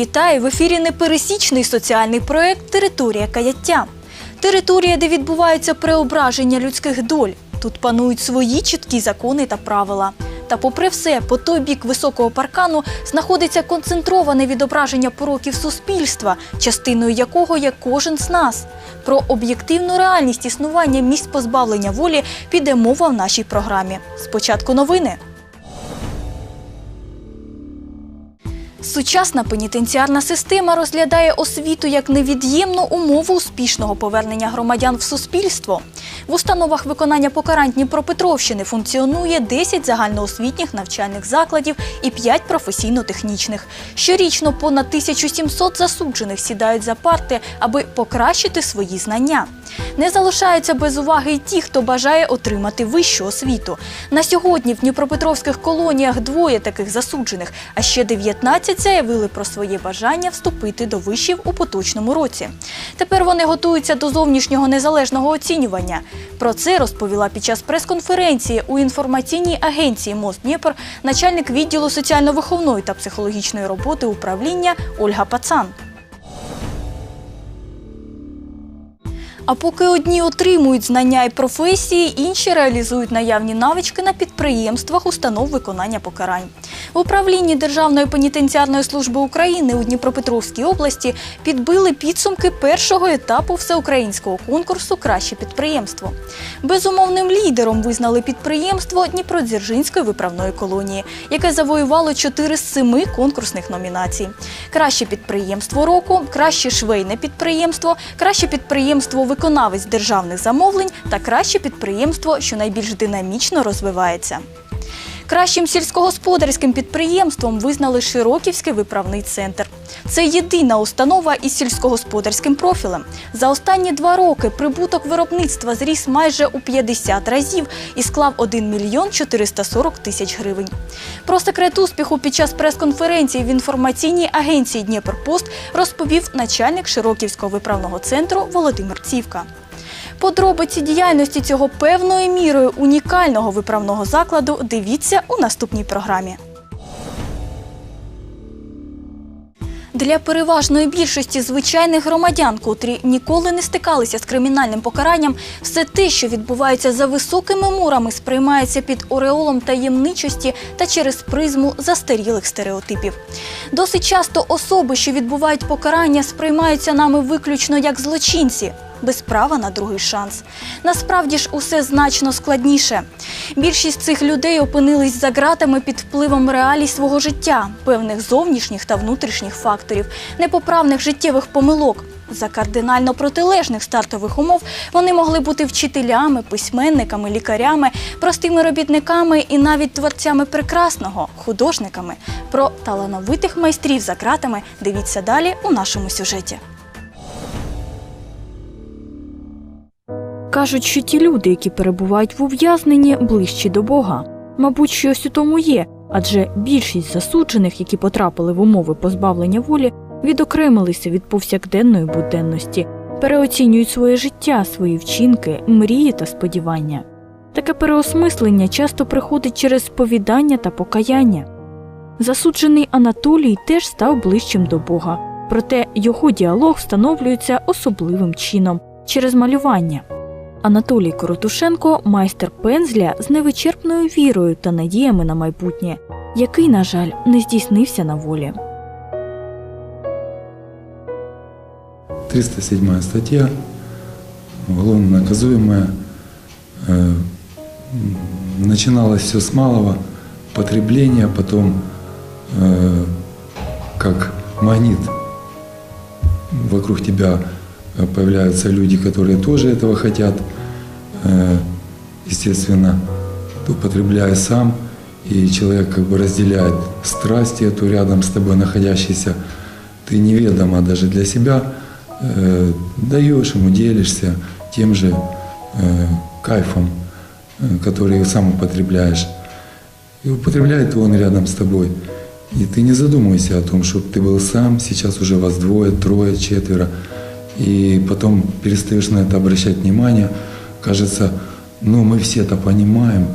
Вітаю в ефірі непересічний соціальний проект Територія каяття. Територія, де відбуваються преображення людських доль. Тут панують свої чіткі закони та правила. Та, попри все, по той бік високого паркану знаходиться концентроване відображення пороків суспільства, частиною якого є кожен з нас. Про об'єктивну реальність існування місць позбавлення волі піде мова в нашій програмі. Спочатку новини. Сучасна пенітенціарна система розглядає освіту як невід'ємну умову успішного повернення громадян в суспільство. В установах виконання покарань Дніпропетровщини функціонує 10 загальноосвітніх навчальних закладів і 5 професійно-технічних. Щорічно понад 1700 засуджених сідають за парти, аби покращити свої знання. Не залишаються без уваги й ті, хто бажає отримати вищу освіту. На сьогодні в Дніпропетровських колоніях двоє таких засуджених, а ще 19 заявили про своє бажання вступити до вишів у поточному році. Тепер вони готуються до зовнішнього незалежного оцінювання. Про це розповіла під час прес-конференції у інформаційній агенції МОЗ Дніпр начальник відділу соціально-виховної та психологічної роботи управління Ольга Пацан. А поки одні отримують знання і професії, інші реалізують наявні навички на підприємствах установ виконання покарань. В управлінні Державної пенітенціарної служби України у Дніпропетровській області підбили підсумки першого етапу всеукраїнського конкурсу Краще підприємство. Безумовним лідером визнали підприємство Дніпродзержинської виправної колонії, яке завоювало 4 з 7 конкурсних номінацій: Краще підприємство року, краще швейне підприємство, краще підприємство виконавець державних замовлень та краще підприємство, що найбільш динамічно розвивається. Кращим сільськогосподарським підприємством визнали Широківський виправний центр. Це єдина установа із сільськогосподарським профілем. За останні два роки прибуток виробництва зріс майже у 50 разів і склав 1 мільйон 440 тисяч гривень. Про секрет успіху під час прес-конференції в інформаційній агенції Дніпрпост розповів начальник Широківського виправного центру Володимир Цівка. Подробиці діяльності цього певною мірою унікального виправного закладу дивіться у наступній програмі. Для переважної більшості звичайних громадян, котрі ніколи не стикалися з кримінальним покаранням, все те, що відбувається за високими мурами, сприймається під ореолом таємничості та через призму застарілих стереотипів. Досить часто особи, що відбувають покарання, сприймаються нами виключно як злочинці. Без права на другий шанс. Насправді ж усе значно складніше. Більшість цих людей опинились за ґратами під впливом реалій свого життя, певних зовнішніх та внутрішніх факторів, непоправних життєвих помилок. За кардинально протилежних стартових умов вони могли бути вчителями, письменниками, лікарями, простими робітниками і навіть творцями прекрасного, художниками. Про талановитих майстрів за ґратами дивіться далі у нашому сюжеті. Кажуть, що ті люди, які перебувають в ув'язненні, ближчі до Бога. Мабуть, щось у тому є, адже більшість засуджених, які потрапили в умови позбавлення волі, відокремилися від повсякденної буденності, переоцінюють своє життя, свої вчинки, мрії та сподівання. Таке переосмислення часто приходить через сповідання та покаяння. Засуджений Анатолій теж став ближчим до Бога, проте його діалог встановлюється особливим чином через малювання. Анатолій Коротушенко майстер пензля з невичерпною вірою та надіями на майбутнє, який, на жаль, не здійснився на волі. 307 статья, уголовно наказуемая. Э, м, Начиналось все с малого потребления, потом э, как магнит вокруг тебя э, появляются люди, которые тоже этого хотят. Э, Естественно, употребляя сам, и человек как бы разделяет страсти эту рядом с тобой находящейся, ты неведомо даже для себя э, даешь ему, делишься тем же э, кайфом, э, который сам употребляешь. И употребляет он рядом с тобой. И ты не задумывайся о том, чтобы ты был сам, сейчас уже вас двое, трое, четверо. И потом перестаешь на это обращать внимание. Кажется, ну мы все это понимаем,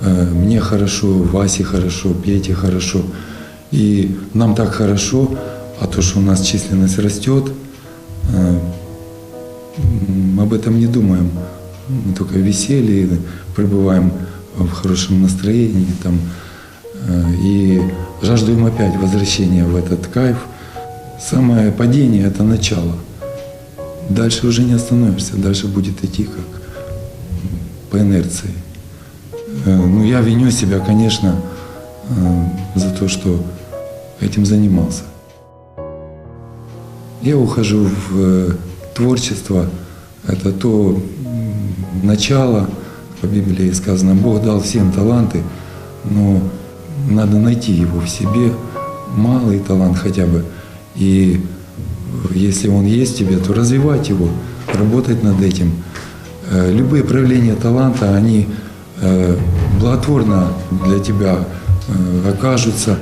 э, мне хорошо, Васе хорошо, Пете хорошо. И нам так хорошо, А то, что у нас численность растет, э, м, об этом не думаем. Мы только веселье, пребываем в хорошем настроении там, э, и жаждуем опять возвращения в этот кайф. Самое падение – это начало. Дальше уже не остановишься, дальше будет идти как по инерции. Э, Ну, я виню себя, конечно, э, за то, что этим занимался. Я ухожу в э, творчество. Это то начало, по Библии сказано, Бог дал всем таланты, но надо найти его в себе, малый талант хотя бы. И если он есть в тебе, то развивать его, работать над этим. Э, Любые проявления таланта, они э, благотворно для тебя э, окажутся.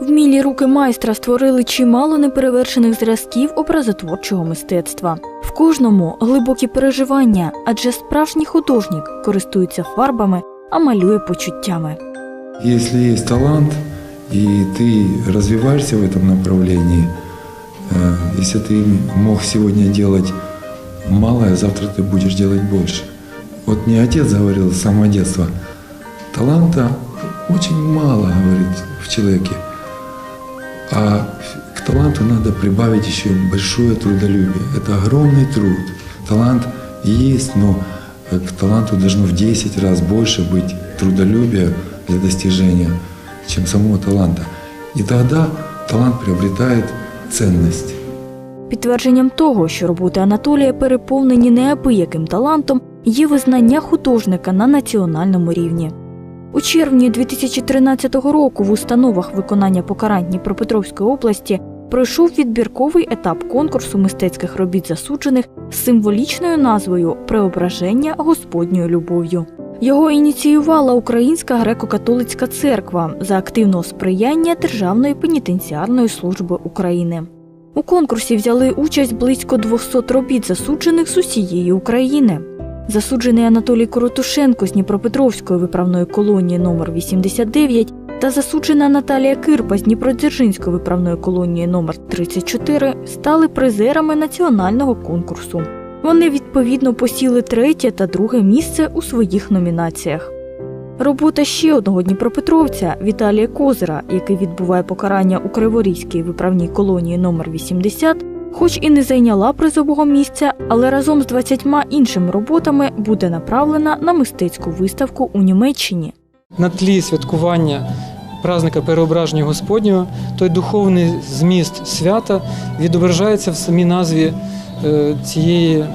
Вмілі руки майстра створили чимало неперевершених зразків образотворчого мистецтва. В кожному глибокі переживання, адже справжній художник користується фарбами, а малює почуттями. Если есть талант, и ты развиваешься в этом направлении, э, если ты мог сегодня делать малое, завтра ты будешь делать больше. Вот мне отец говорил с самого детства, таланта очень мало, говорит, в человеке, а к таланту надо прибавить еще большое трудолюбие. Это огромный труд. Талант есть, но к таланту должно в 10 раз больше быть трудолюбия для достижения, чем самого таланта. И тогда талант приобретает ценность. Підтвердженням того, що роботи Анатолія переповнені неабияким талантом, є визнання художника на національному рівні. У червні 2013 року в установах виконання покарань Дніпропетровської області пройшов відбірковий етап конкурсу мистецьких робіт засуджених з символічною назвою Преображення Господньою любов'ю. Його ініціювала Українська греко-католицька церква за активного сприяння Державної пенітенціарної служби України. У конкурсі взяли участь близько 200 робіт засуджених з усієї України. Засуджений Анатолій Коротушенко з Дніпропетровської виправної колонії номер 89 та засуджена Наталія Кирпа з Дніпродзержинської виправної колонії номер 34 стали призерами національного конкурсу. Вони відповідно посіли третє та друге місце у своїх номінаціях. Робота ще одного дніпропетровця Віталія Козира, який відбуває покарання у Криворізькій виправній колонії номер 80, хоч і не зайняла призового місця, але разом з 20 іншими роботами буде направлена на мистецьку виставку у Німеччині. на тлі святкування празника переображення Господнього, той духовний зміст свята відображається в самій назві цієї е,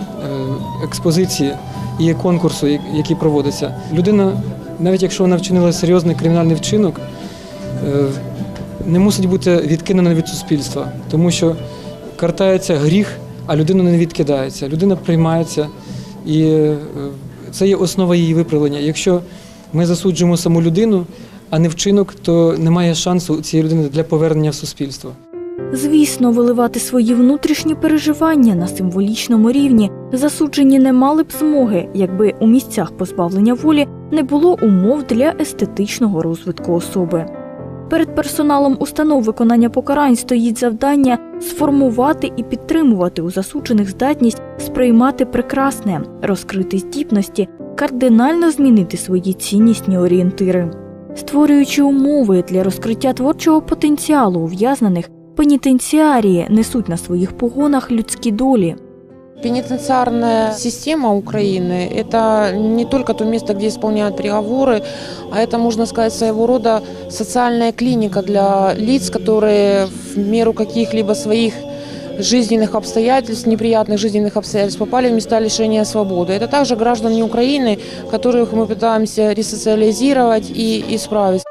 експозиції і конкурсу, який проводиться. Людина, навіть якщо вона вчинила серйозний кримінальний вчинок, е, не мусить бути відкинена від суспільства, тому що картається гріх, а людина не відкидається. Людина приймається, і е, це є основа її виправлення. Якщо ми засуджуємо саму людину, а не вчинок, то немає шансу цієї людини для повернення в суспільство. Звісно, виливати свої внутрішні переживання на символічному рівні засуджені не мали б змоги, якби у місцях позбавлення волі не було умов для естетичного розвитку особи. Перед персоналом установ виконання покарань стоїть завдання сформувати і підтримувати у засуджених здатність сприймати прекрасне, розкрити здібності, кардинально змінити свої ціннісні орієнтири. Створюючи умови для розкриття творчого потенціалу ув'язнених, пенітенціарії несуть на своїх погонах людські долі. Пенитенциарная система Украины – это не только то место, где исполняют приговоры, а это, можно сказать, своего рода социальная клиника для лиц, которые в меру каких-либо своих жизненных обстоятельств, неприятных жизненных обстоятельств попали в места лишения свободы. Это также граждане Украины, которых мы пытаемся ресоциализировать и исправить.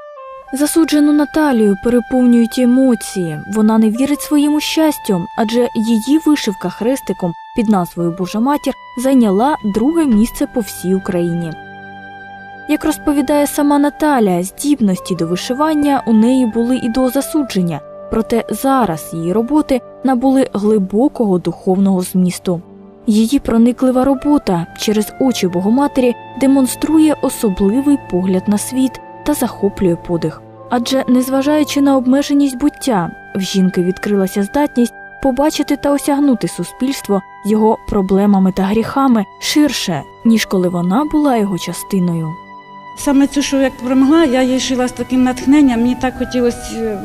Засуджену Наталію переповнюють емоції. Вона не вірить своєму щастю, адже її вишивка хрестиком під назвою Божа матір зайняла друге місце по всій Україні. Як розповідає сама Наталя, здібності до вишивання у неї були і до засудження, проте зараз її роботи набули глибокого духовного змісту. Її прониклива робота через очі Богоматері демонструє особливий погляд на світ та захоплює подих. Адже, незважаючи на обмеженість буття, в жінки відкрилася здатність побачити та осягнути суспільство його проблемами та гріхами ширше, ніж коли вона була його частиною. Саме цю, що як перемогла, я її шила з таким натхненням. Мені так хотілося е,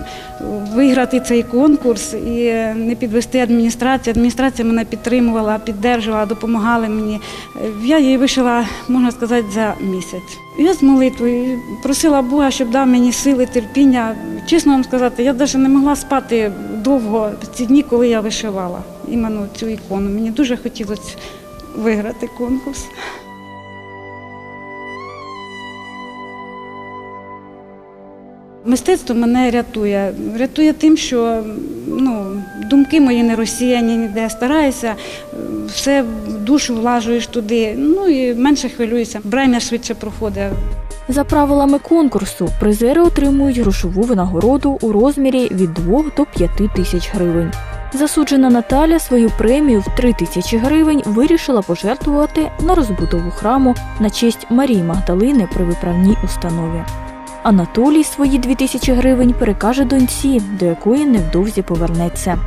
виграти цей конкурс і е, не підвести адміністрацію. Адміністрація мене підтримувала, піддержувала, допомагала мені. Е, Я її вишила, можна сказати, за місяць. Я з молитвою просила Бога, щоб дав мені сили, терпіння. Чесно вам сказати, я навіть не могла спати довго в ці дні, коли я вишивала іменно цю ікону. Мені дуже хотілося виграти конкурс. Мистецтво мене рятує. Рятує тим, що ну, думки мої не розсіяні ніде. Стараюся, все душу влажуєш туди, ну і менше хвилююся. Бремя швидше проходить. За правилами конкурсу, призери отримують грошову винагороду у розмірі від 2 до 5 тисяч гривень. Засуджена Наталя свою премію в 3 тисячі гривень вирішила пожертвувати на розбудову храму на честь Марії Магдалини при виправній установі. Анатолій свої 2 тисячі гривень перекаже доньці, до якої невдовзі повернеться.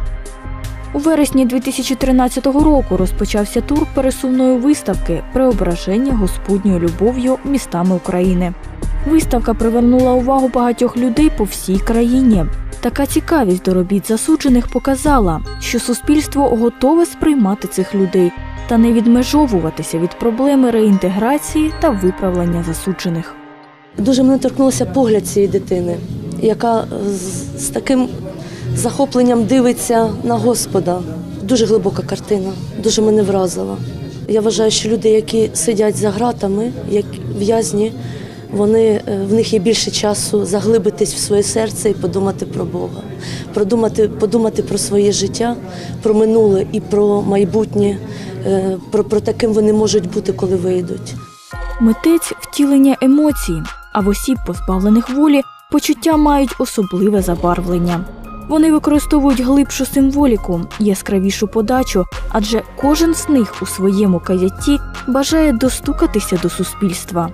У вересні 2013 року розпочався тур пересувної виставки Преображення Господньою любов'ю містами України. Виставка привернула увагу багатьох людей по всій країні. Така цікавість до робіт засуджених показала, що суспільство готове сприймати цих людей та не відмежовуватися від проблеми реінтеграції та виправлення засуджених. Дуже мене торкнувся погляд цієї дитини, яка з, таким захопленням дивиться на Господа. Дуже глибока картина, дуже мене вразила. Я вважаю, що люди, які сидять за ґратами, як в'язні, вони, е, в них є більше часу заглибитись в своє серце і подумати про Бога, продумати, подумати про своє життя, про минуле і про майбутнє, е, про, про таким вони можуть бути, коли вийдуть. Митець втілення емоцій, а в осіб, позбавлених волі, почуття мають особливе забарвлення. Вони використовують глибшу символіку, яскравішу подачу, адже кожен з них у своєму каятті бажає достукатися до суспільства.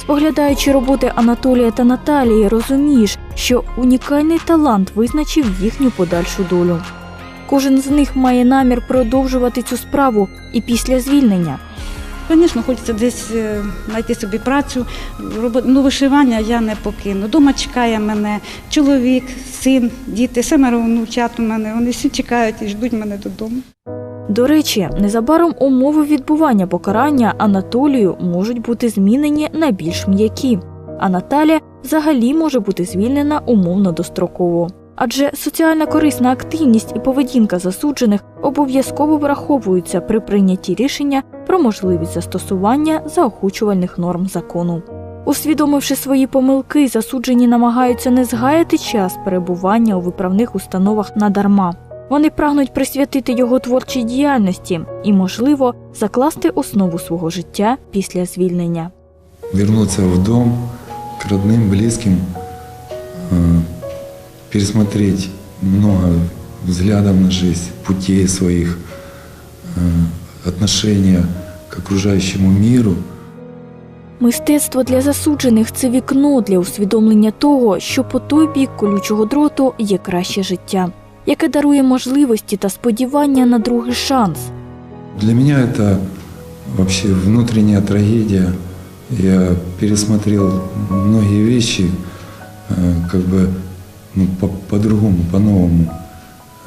Споглядаючи роботи Анатолія та Наталії, розумієш, що унікальний талант визначив їхню подальшу долю. Кожен з них має намір продовжувати цю справу і після звільнення. Звісно, хочеться десь е, знайти собі працю. Ну, вишивання я не покину. Дома чекає мене чоловік, син, діти, семеро внучат у мене. Вони всі чекають і ждуть мене додому. До речі, незабаром умови відбування покарання Анатолію можуть бути змінені на більш м'які, а Наталя взагалі може бути звільнена умовно достроково. Адже соціальна корисна активність і поведінка засуджених обов'язково враховуються при прийнятті рішення про можливість застосування заохочувальних норм закону. Усвідомивши свої помилки, засуджені намагаються не згаяти час перебування у виправних установах надарма. Вони прагнуть присвятити його творчій діяльності і, можливо, закласти основу свого життя після звільнення. вернуться в дом к родным, близким, э, пересмотреть много взглядов на жизнь, путей своих, э, отношения к окружающему миру. Мистецтво для засуджених це вікно для усвідомлення того, що по той бік колючого дроту є краще життя, яке дарує можливості та сподівання на другий шанс. Для меня это вообще внутренняя трагедия. Я пересмотрел многие вещи э, как бы ну, по- по-другому, по-новому.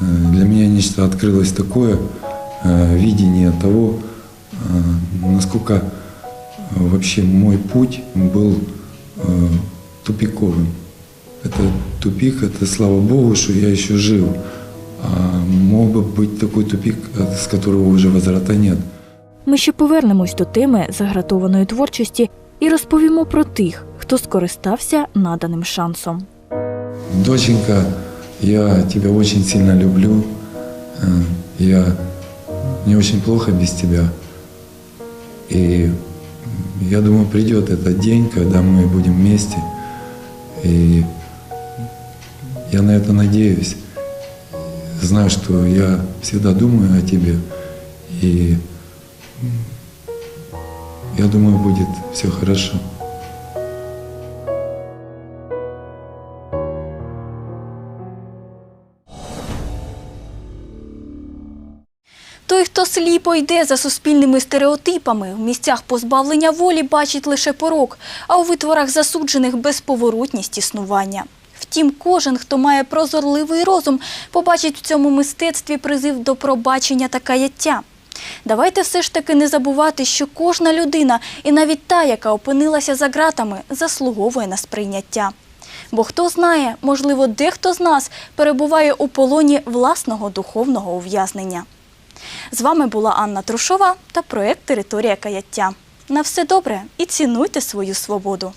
Э, Для меня нечто открылось такое э, видение того, э, насколько э, вообще мой путь был э, тупиковым. Это тупик, это слава Богу, что я еще жив. А мог бы быть такой тупик, э, с которого уже возврата нет. Ми ще повернемось до теми загратованої творчості і розповімо про тих, хто скористався наданим шансом. Доченька, я тебя очень сильно люблю. Э, Я мне очень плохо без тебя. И я думаю, придет этот день, когда мы будем вместе. И я на это надеюсь. Знаю, что я всегда думаю о тебе. И я думаю, будет все хорошо. Сліпо йде за суспільними стереотипами. В місцях позбавлення волі бачить лише порок, а у витворах засуджених безповоротність існування. Втім, кожен, хто має прозорливий розум, побачить в цьому мистецтві призив до пробачення та каяття. Давайте все ж таки не забувати, що кожна людина, і навіть та, яка опинилася за ґратами, заслуговує на сприйняття. Бо хто знає, можливо, дехто з нас перебуває у полоні власного духовного ув'язнення. З вами була Анна Трушова та проект Територія каяття. На все добре і цінуйте свою свободу.